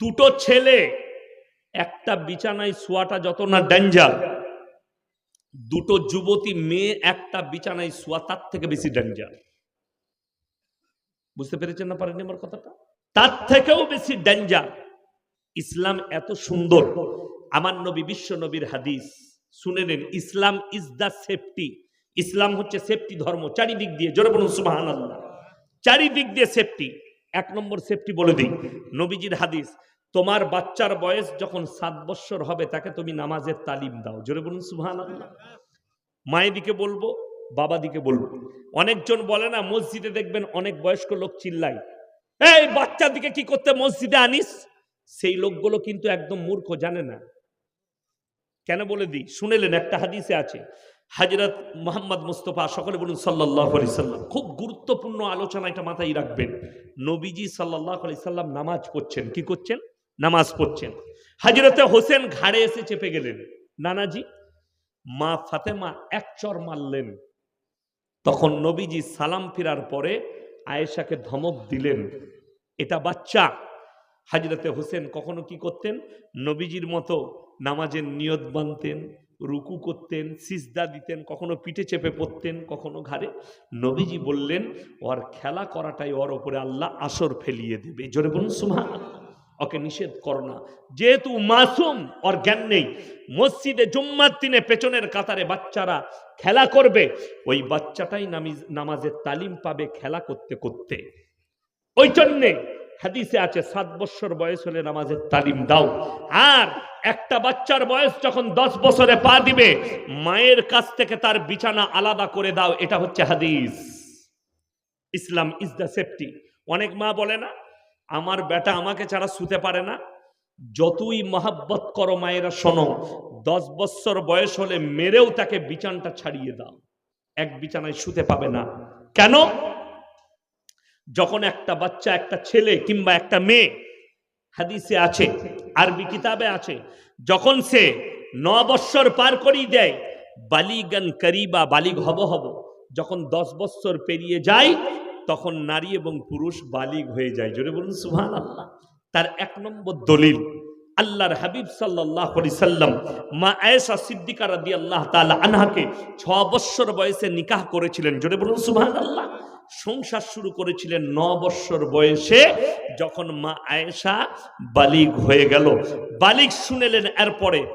দুটো ছেলে, একটা বিছানায় শোয়াটা যত না ডেঞ্জার দুটো যুবতী মেয়ে একটা বিছানায় শোয়া তার থেকে বেশি ডেঞ্জার বুঝতে পেরেছেন না পারেনি আমার কথাটা? তার থেকেও বেশি ডেঞ্জার ইসলাম এত সুন্দর। আমার নবী, বিশ্ব নবীর হাদিস, শুনে নেন, Islam is the safety Islam হচ্ছে সেফটি ধর্ম, চারিদিক দিয়ে, জোরে বলুন আল্লাহ চারিদিক দিয়ে সেফটি এক নম্বর সেফটি বলে দিই। নবীজির হাদিস, তোমার বাচ্চার বয়স যখন সাত বৎসর হবে, তাকে তুমি নামাজের তালিম দাও। জোরে বলুন আল্লাহ মায়ের দিকে বলব বাবা দিকে বলব। অনেকজন বলে না, মসজিদে দেখবেন অনেক বয়স্ক লোক চিল্লাই এই বাচ্চার দিকে কি করতে মসজিদে আনিস? সেই লোকগুলো কিন্তু একদম মূর্খ, জানে না। কেন বলে দিই? শুনেলেন, একটা হাদিসে আছে হাজরত মোহাম্মদ মুস্তফা সকলে বলুন সাল্লাহ আলি সাল্লাম। খুব গুরুত্বপূর্ণ আলোচনা এটা মাথায় রাখবেন। নবীজি সাল্লাহ আলি সাল্লাম নামাজ পড়ছেন। কি করছেন? নামাজ পড়ছেন। হাজরতে হোসেন ঘাড়ে এসে চেপে গেলেন। নানাজি, মা ফাতেমা এক চর মারলেন। তখন নবীজি সালাম ফিরার পরে আয়েশাকে ধমক দিলেন, এটা বাচ্চা। হাজরতে হোসেন কখনো কি করতেন? নবীজির মতো নামাজের নিয়ত বানতেন। রুকু করতেন, সিজদা দিতেন, কখনো পিঠে চেপে পড়তেন, কখনো ঘাড়ে। নবীজি বললেন, ওর খেলা করাটাই ওর ওপরে আল্লাহ আসর ফেলিয়ে দেবে। জোরে বলুন সুমা ওকে নিষেধ করো না। যেহেতু মাসুম, ওর জ্ঞান নেই। মসজিদে জুম্মার দিনে পেছনের কাতারে বাচ্চারা খেলা করবে। ওই বাচ্চাটাই নামিজ, নামাজের তালিম পাবে খেলা করতে করতে। ওই জন্যে হাদিসে আছে, সাত বছর বয়স হলে নামাজের তালিম দাও। আর একটা বাচ্চার বয়স যখন দশ বছরে পা দিবে, মায়ের কাছ থেকে তার বিছানা আলাদা করে দাও, এটা হচ্ছে হাদিস। ইসলাম ইজ দ্য সেফটি অনেক মা বলে না, আমার বেটা আমাকে ছাড়া শুতে পারে না। যতই মহাব্বত করো মায়েরা, শোনো, দশ বছর বয়স হলে মেরেও তাকে বিছানটা ছাড়িয়ে দাও। এক বিছানায় শুতে পাবে না। কেন? যখন একটা বাচ্চা, একটা ছেলে কিংবা একটা মেয়ে হাদিসে আছে, আরবি কিতাবে আছে, যখন সে ন বৎসর পার করিয়ে দেয়, বালিগান করিবা, বালিগ হব হব, যখন দশ বৎসর পেরিয়ে যায়, তখন নারী এবং পুরুষ বালিগ হয়ে যায়। জোরে বলুন সুহান আল্লাহ তার এক নম্বর দলিল, আল্লাহর হাবিব সাল্লাহ সাল্লাম মা আয়েশা সিদ্দিকা রাদি আল্লাহ তালা আনহাকে ছ বৎসর বয়সে নিকাহ করেছিলেন। জোরে বলুন সুহান আল্লাহ সংসার শুরু করেছিলেন ন বৎসর বয়সে, যখন মা আয়েশা বালিগ হয়ে গেল। বালিগ শুনেলেন, এরপরে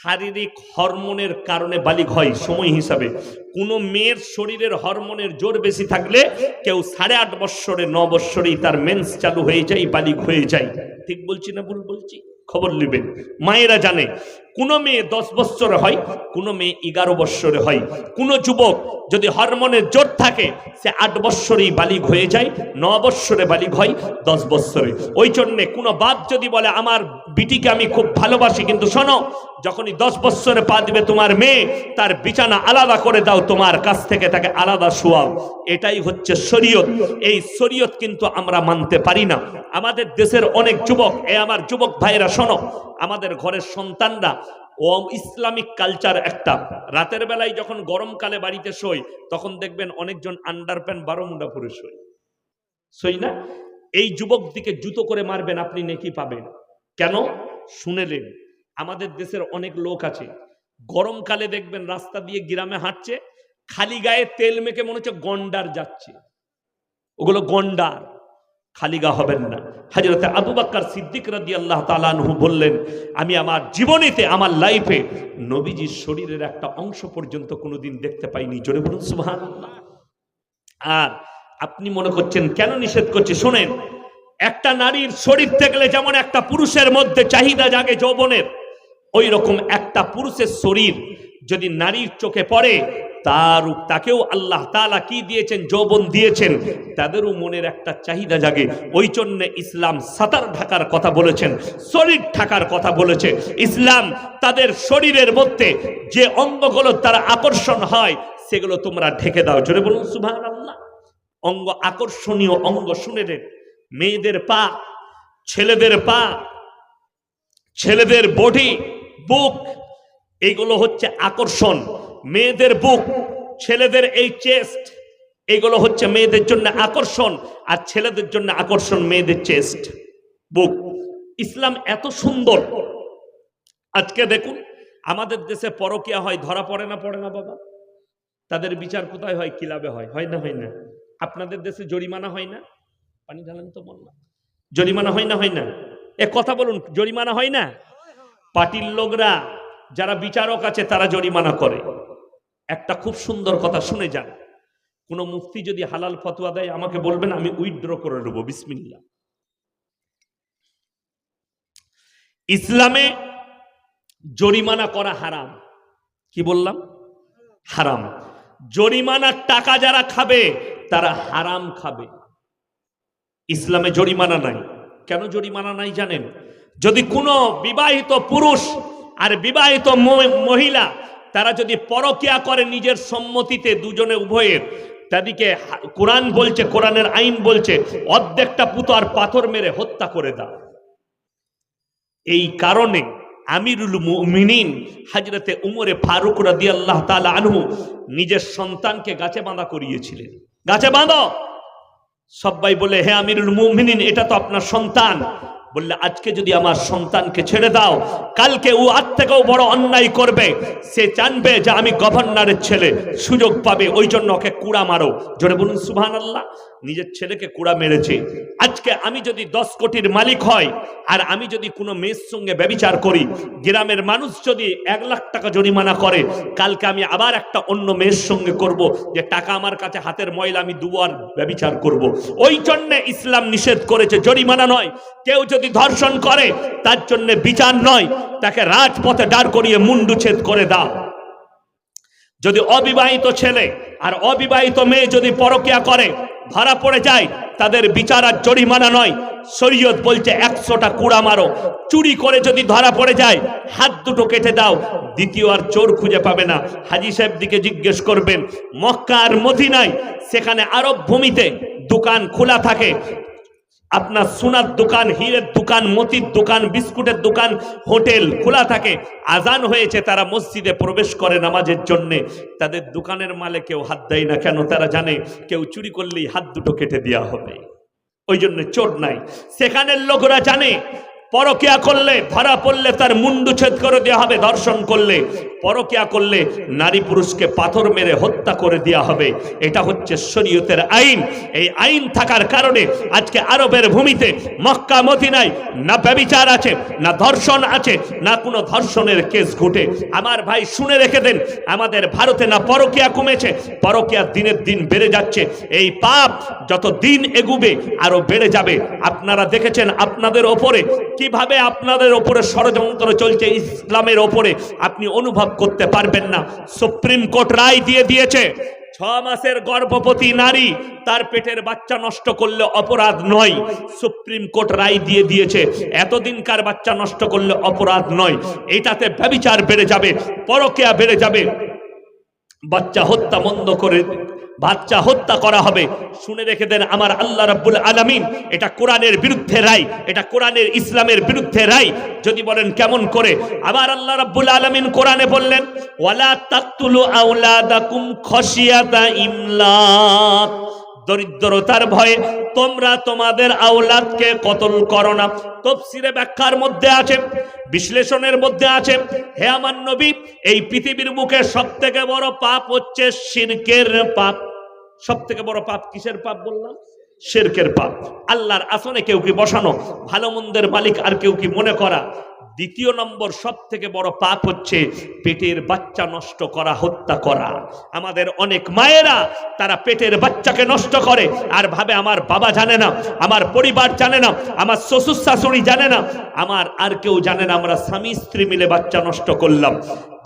শারীরিক হরমোনের কারণে বালিগ হয় সময় হিসাবে। কোনো মেয়ের শরীরের হরমোনের জোর বেশি থাকলে কেউ সাড়ে আট বৎসরে, ন বৎসরেই তার মেন্স চালু হয়ে যায়, বালিগ হয়ে যায়। ঠিক বলছি না ভুল বলছি? খবর নেবেন মায়েরা জানে, কোনো মেয়ে দশ বৎসরে হয়, কোনো মেয়ে এগারো বৎসরে হয়। কোনো যুবক যদি হরমোনের জোর থাকে, সে আট বৎসরেই বালিগ হয়ে যায়, ন বৎসরে বালিগ হয়, দশ বৎসরে ওই জন্যে কোনো বাপ যদি বলে, আমার বিটিকে আমি খুব ভালোবাসি, কিন্তু শোনো, যখনই দশ বৎসরে পা দিবে তোমার মেয়ে, তার বিছানা আলাদা করে দাও, তোমার কাছ থেকে তাকে আলাদা শোয়াও। এটাই হচ্ছে শরীয়ত। এই শরীয়ত কিন্তু আমরা মানতে পারি না। আমাদের দেশের অনেক যুবক, এ আমার যুবক ভাইরা শোনো, আমাদের ঘরের সন্তানরা, ও ইসলামিক কালচার একটা। রাতের বেলায় যখন গরমকালে বাড়িতে শোয়, তখন দেখবেন অনেকজন আন্ডার প্যান্ট বারো মুন্ডা পরে শোয়। সই না? এই যুবক দিকে জুতো করে মারবেন, আপনি নেকি পাবেন। কেন? শুনেলেন আমাদের দেশের অনেক লোক আছে, গরমকালে দেখবেন রাস্তা দিয়ে গ্রামে হাঁটছে, খালি গায়ে তেল মেখে মনে হচ্ছে গন্ডার যাচ্ছে। ওগুলো গন্ডার। খালি গা হবেন না। হাজরতে আবু বাক্কার সিদ্দিক রাদি আল্লাহ তালানহু বললেন, আমি আমার জীবনীতে, আমার লাইফে নবীজির শরীরের একটা অংশ পর্যন্ত কোনোদিন দেখতে পাইনি। জোরে বলুন সুবহান আর আপনি মনে করছেন, কেন নিষেধ করছে? শোনেন, একটা নারীর শরীর থাকলে যেমন একটা পুরুষের মধ্যে চাহিদা জাগে যৌবনের ওই রকম একটা পুরুষের শরীর যদি নারীর চোখে পড়ে তার তাকেও আল্লাহ তালা কি দিয়েছেন? যৌবন দিয়েছেন। তাদেরও মনের একটা চাহিদা জাগে। ওই জন্য ইসলাম সাঁতার ঢাকার কথা বলেছেন শরীর ঢাকার কথা বলেছে। ইসলাম তাদের শরীরের মধ্যে যে অঙ্গগুলো তারা আকর্ষণ হয়, সেগুলো তোমরা ঢেকে দাও। জোরে বলুন সুভান আল্লাহ অঙ্গ আকর্ষণীয় অঙ্গ শুনে মেয়েদের পা, ছেলেদের পা, ছেলেদের বডি বুক এইগুলো হচ্ছে আকর্ষণ। মেয়েদের বুক, ছেলেদের এই চেস্ট, এগুলো হচ্ছে মেয়েদের জন্য আকর্ষণ আর ছেলেদের জন্য আকর্ষণ মেয়েদের চেস্ট, বুক। ইসলাম এত সুন্দর। আজকে দেখুন, আমাদের দেশে পরকিয়া হয়, ধরা পড়ে না পড়ে না বাবা? তাদের বিচার কোথায় হয় কিলাবে হয়? হয় না হয় না। আপনাদের দেশে জরিমানা হয় না? পানি ঢালেন তো বললাম জরিমানা হয় না হয় না? এ কথা বলুন, জরিমানা হয় না? পার্টির লোকরা যারা বিচারক আছে, তারা জরিমানা করে। একটা খুব সুন্দর কথা শুনে যান। কোনো মুফতি যদি হালাল ফতোয়া দেয়, আমাকে বলবেন, আমি উইথড্র করে নেব। বিসমিল্লা ইসলামে জরিমানা করা হারাম। কি বললাম? হারাম। জরিমানার টাকা যারা খাবে, তারা হারাম খাবে। ইসলামে জরিমানা নাই। কেন জরিমানা নাই জানেন? যদি কোনো বিবাহিত পুরুষ আর বিবাহিত মহিলা, তারা যদি পরকিয়া করে নিজের সম্মতিতে দুজনে উভয়ের, তাদেরকে কোরআন বলছে, কোরআনের আইন বলছে, অর্ধেকটা পুতো আর পাথর মেরে হত্যা করে দাও। এই কারণে আমিরুল মুমিনিন হাজরতে উমরে ফারুক রাদিয়াল্লাহ তাআলা আনহু নিজের সন্তানকে গাছে বাঁধা করিয়েছিলেন। গাছে বাঁধো! সবাই বলে, হে আমিরুল মুমিনিন, এটা তো আপনার সন্তান। বললে, আজকে যদি আমার সন্তানকে ছেড়ে দাও, কালকে ও আর থেকেও বড় অন্যায় করবে। সে জানবে যে আমি গভর্নরের ছেলে, সুযোগ পাবে, ওই জন্য ওকে কুড়া মারো। জোরে বলুন সুবহান আল্লাহ নিজের ছেলেকে কুড়া মেরেছে। আজকে আমি যদি দশ কোটির মালিক হয় আর আমি যদি কোনো মেয়ের সঙ্গে ব্যবিচার করি, গ্রামের মানুষ যদি এক লাখ টাকা জরিমানা করে, কালকে আমি আবার একটা অন্য মেয়ের সঙ্গে করব, যে টাকা আমার কাছে হাতের ময়লা আমি দুবার ব্যবিচার করব। ওই জন্যে ইসলাম নিষেধ করেছে, জরিমানা নয়। কেউ যদি ধর্ষণ করে, তার জন্য বিচার নয়, তাকে রাজপথে দাঁড় করিয়ে মুন্ডুচ্ছেদ করে দাও। যদি অবিবাহিত ছেলে আর অবিবাহিত মেয়ে যদি পরকিয়া করে, ধরা পড়ে যায়, তাদের বিচার আর জরিমানা নয়। শরীয়ত বলছে, একশোটা কুড়া মারো। চুরি করে যদি ধরা পড়ে যায়, হাত দুটো কেটে দাও। দ্বিতীয় আর চোর খুঁজে পাবে না। হাজি সাহেব দিকে জিজ্ঞেস করবেন মক্কা আর মদিনায়, সেখানে আরব ভূমিতে দোকান খোলা থাকে। আপনার সোনার দোকান হীরের দোকান মতির দোকান বিস্কুটের দোকান হোটেল খোলা থাকে, আজান হয়েছে, তারা মসজিদে প্রবেশ করে নামাজের জন্যে। তাদের দোকানের মালে কেউ হাত দেয় না কেন? তারা জানে কেউ চুরি করলেই হাত দুটো কেটে দেওয়া হবে। ওই জন্য চোর নাই। সেখানের লোকরা জানে পরকিয়া করলে, ধরা পড়লে তার মুন্ডু ছেদ করে দেওয়া হবে ধর্ষণ করলে। পরকিয়া করলে নারী পুরুষকে পাথর মেরে হত্যা করে দেওয়া হবে। এটা হচ্ছে শরীয়তের আইন। এই আইন থাকার কারণে আজকে আরবের ভূমিতে মক্কা, মদিনায় না ব্যবিচার আছে, না ধর্ষণ আছে, না কোনো ধর্ষণের কেস ঘটে। আমার ভাই, শুনে রেখে দেন, আমাদের ভারতে না পরকিয়া কমেছে। পরকিয়া দিনের দিন বেড়ে যাচ্ছে। এই পাপ যত দিন এগুবে, আরও বেড়ে যাবে। আপনারা দেখেছেন আপনাদের ওপরে কীভাবে আপনাদের ওপরে ষড়যন্ত্র চলছে ইসলামের ওপরে আপনি অনুভব করতে পারবেন না। সুপ্রিম কোর্ট রায় দিয়ে দিয়েছে, ছ মাসের গর্ভবতী নারী তার পেটের বাচ্চা নষ্ট করলে অপরাধ নয়। সুপ্রিম কোর্ট রায় দিয়ে দিয়েছে, এতদিনকার বাচ্চা নষ্ট করলে অপরাধ নয়। এটাতে ব্যবিচার বেড়ে যাবে, পরকেয়া বেড়ে যাবে। বাচ্চা হত্যা বন্ধ করে বাচ্চা হত্যা করা হবে। শুনে রেখে দেন, আমার আল্লাহ রাব্বুল আলামিন, এটা কোরআনের বিরুদ্ধে রায়, এটা কোরআনের ইসলামের বিরুদ্ধে রায়। যদি বলেন, কেমন করে? আমার আল্লাহ রাব্বুল আলামিন কোরআনে বললেন, ওয়ালা তাকতুলু আওলাদাকুম খশিয়াতা ইমলাক। দরিদ্রতার ভয়ে তোমরা তোমাদের আওলাদকে কতল করো না। তফসিরে ব্যাখ্যার মধ্যে আছে, বিশ্লেষণের মধ্যে আছে, হে আমার নবী, এই পৃথিবীর মুখে সব থেকে বড় পাপ হচ্ছে শিরকের পাপ। সব থেকে বড় পাপ কিসের পাপ বললাম? শেরকের পাপ। আল্লাহর আসনে কেউ কি বসানো? ভালো মন্দের মালিক আর কেউ কি মনে করা? দ্বিতীয় নম্বর সব থেকে বড় পাপ হচ্ছে পেটের বাচ্চা নষ্ট করা, হত্যা করা। আমাদের অনেক মায়েরা তারা পেটের বাচ্চাকে নষ্ট করে, আর ভাবে আমার বাবা জানে না, আমার পরিবার জানে না, আমার শ্বশুর শাশুড়ি জানে না, আমার আর কেউ জানে না, আমরা স্বামী স্ত্রী মিলে বাচ্চা নষ্ট করলাম।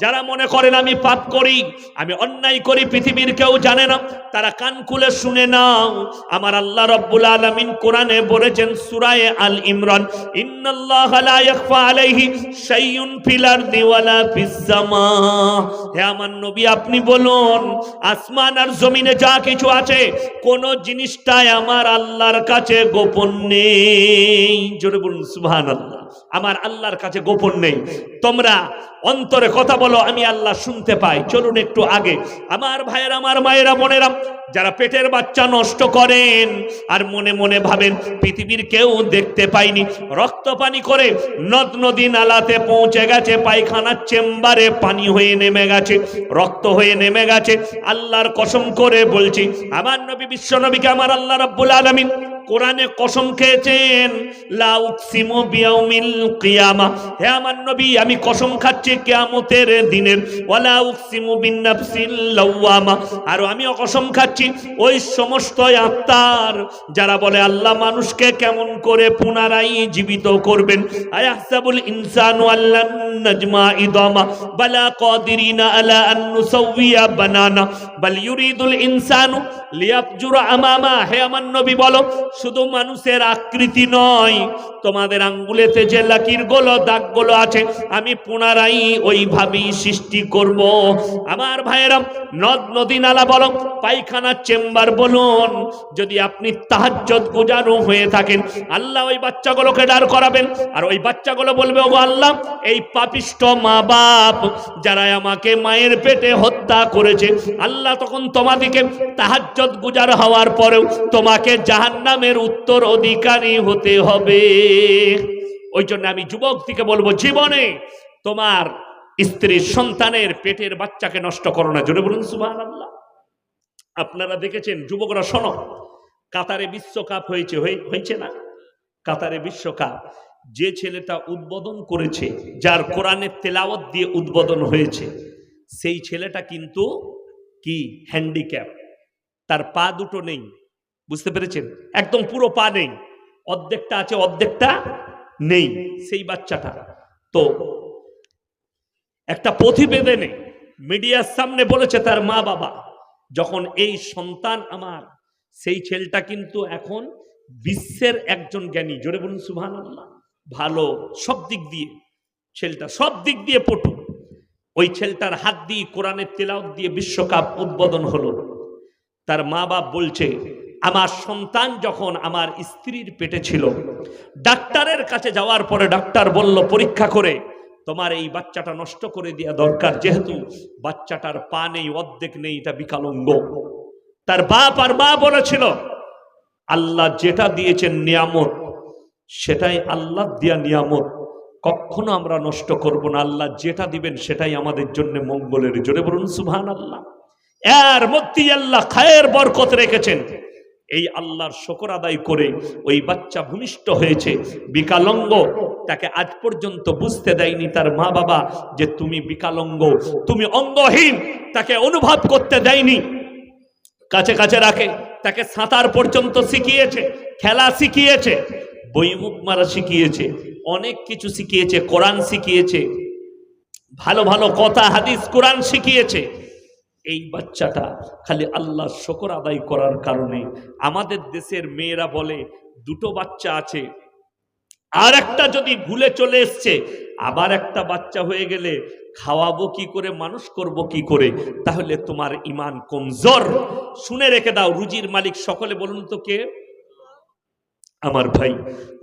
যারা মনে করেন আমি পাপ করি, আমি অন্যায় করি, পৃথিবীর কেউ জানে না, তারা কান খুলে শুনে নাও। আমার আল্লাহ রব্বুল আলামিন কোরআনে বলেছেন সূরায়ে আল ইমরান আপনি বলুন, আসমান আর জমিনে যা কিছু আছে, কোন জিনিসটাই আমার আল্লাহর কাছে গোপন নেই। জোরে বলুন, সুবহানাল্লাহ। আমার আল্লাহর কাছে গোপন নেই। তোমরা অন্তরে কথা বলো, আমি আল্লাহ শুনতে পাই। চলুন একটু আগে। আমার ভাইয়ের, আমার মায়েরা, বোনেরা, যারা পেটের বাচ্চা নষ্ট করেন আর মনে মনে ভাবেন পৃথিবীর কেউ দেখতে পায়নি রক্ত পানি করে নদ নদী নালাতে পৌঁছে গেছে, পায়খানার চেম্বারে পানি হয়ে নেমে গেছে, রক্ত হয়ে নেমে গেছে। আল্লাহর কসম করে বলছি, আমার নবী, বিশ্ব নবীকে আমার আল্লাহ রব্বুল আলামিন কোরআনে কসম খেয়েছেন, লা উকসিমু বিয়াউমিল কিয়ামা। হে আমার নবী, আমি কসম খাচ্ছি কিয়ামতের দিনের, ওয়ালা আর আমিও কসম খাচ্ছি ওই সমস্ত আত্মার, যারা বলে আল্লাহ মানুষকে কেমন করে পুনরায় জীবিত করবেন। আয়াহসাবুল ইনসানু আল্লান নাজমা ইদামা। বালা কাদিরিনা আলা আন নুসাউইয়া বানানা। বাল ইউরিদুল ইনসানু আমামা। হে আমার নবী বলো শুধু মানুষের আকৃতি নয়, তোমাদের আঙ্গুলেতে যে লাকিরগুলো দাগগুলো আছে, আমি পুনরায় ওইভাবেই সৃষ্টি করব। আমার ভাইয়েরাম নদ নদী নালা বলো, পায়খানার চেম্বার বলুন, যদি আপনি তাহাজ্জত গুজানো হয়ে থাকেন, আল্লাহ ওই বাচ্চাগুলোকে দাঁড় করাবেন, আর ওই বাচ্চাগুলো বলবে ও আল্লাহ, এই পাপিষ্ট মা বাপ যারা আমাকে মায়ের পেটে হত্যা করেছে, আল্লাহ তখন তোমাদিকে তাহাজ্জত গুজার হওয়ার পরেও তোমাকে জাহান্নামের উত্তর অধিকারী হতে হবে। ওই জন্য আমি যুবক থেকে বলব, জীবনে তোমার স্ত্রীর সন্তানের পেটের বাচ্চাকে নষ্ট করো না। জোরে বলুন সুবাহ আল্লাহ আপনারা দেখেছেন, যুবকরা শোনো, কাতারে বিশ্বকাপ হয়েছে, হয়ে- হয়েছে না? কাতারে বিশ্বকাপ, যে ছেলেটা উদ্বোধন করেছে, যার কোরআনের তেলাওয়াত দিয়ে উদ্বোধন হয়েছে, সেই ছেলেটা কিন্তু কি? হ্যান্ডিক্যাপ। তার পা দুটো নেই বুঝতে পেরেছেন? একদম পুরো পা নেই। অর্ধেকটা আছে, অর্ধেকটা নেই সেই বাচ্চাটা। তো একটা প্রতিবেদনে মিডিয়ার সামনে বলেছে তার মা বাবা, যখন এই সন্তান আমার, সেই ছেলেটা কিন্তু এখন বিশ্বের একজন জ্ঞানী। জোরে বলুন সুভান ভালো সব দিক দিয়ে। ছেলেটা সব দিক দিয়ে পটু। ওই ছেলেটার হাত দিয়ে কোরআনের তেলাওত দিয়ে বিশ্বকাপ উদ্বোধন হলো। তার মা বাপ বলছে আমার সন্তান যখন আমার স্ত্রীর পেটে ছিল, ডাক্তারের কাছে যাওয়ার পরে ডাক্তার বলল, পরীক্ষা করে তোমার এই বাচ্চাটা নষ্ট করে দেওয়া দরকার। যেহেতু বাচ্চাটার পা নেই, অর্ধেক নেই, এটা বিকালঙ্গ। তার বাপ আর মা বলেছিল, আল্লাহ যেটা দিয়েছেন নিয়ামত, সেটাই আল্লাহ দিয়া নিয়ামত। কখনো আমরা নষ্ট করব না। আল্লাহ যেটা দিবেন, সেটাই আমাদের জন্য মঙ্গলের। জোরে বলুন সুহান আল্লাহ এর মধ্যে আল্লাহ খায়ের বরকত রেখেছেন। এই আল্লাহর শকর আদায় করে ওই বাচ্চা ভূমিষ্ঠ হয়েছে। বিকালঙ্গ, তাকে আজ পর্যন্ত বুঝতে দেয়নি তার মা বাবা যে তুমি বিকালঙ্গ, তুমি অঙ্গহীন, তাকে অনুভব করতে দেয়নি। কাছে কাছে রাখে, তাকে সাঁতার পর্যন্ত শিখিয়েছে, খেলা শিখিয়েছে বইমুখ মারা শিখিয়েছে, অনেক কিছু শিখিয়েছে, কোরআন শিখিয়েছে, ভালো ভালো কথা, হাদিস, কোরআন শিখিয়েছে। এই বাচ্চাটা খালি আল্লাহর শকর আদায় করার কারণে। আমাদের দেশের মেয়েরা বলে, দুটো বাচ্চা আছে, আর একটা যদি ভুলে চলে এসছে, আবার একটা বাচ্চা হয়ে গেলে খাওয়াবো কি করে, মানুষ করব কি করে? তাহলে তোমার ইমান কমজোর। শুনে রেখে দাও, রুজির মালিক সকলে বলুন তো কে? আমার ভাই,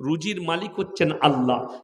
রুজির মালিক হচ্ছেন আল্লাহ।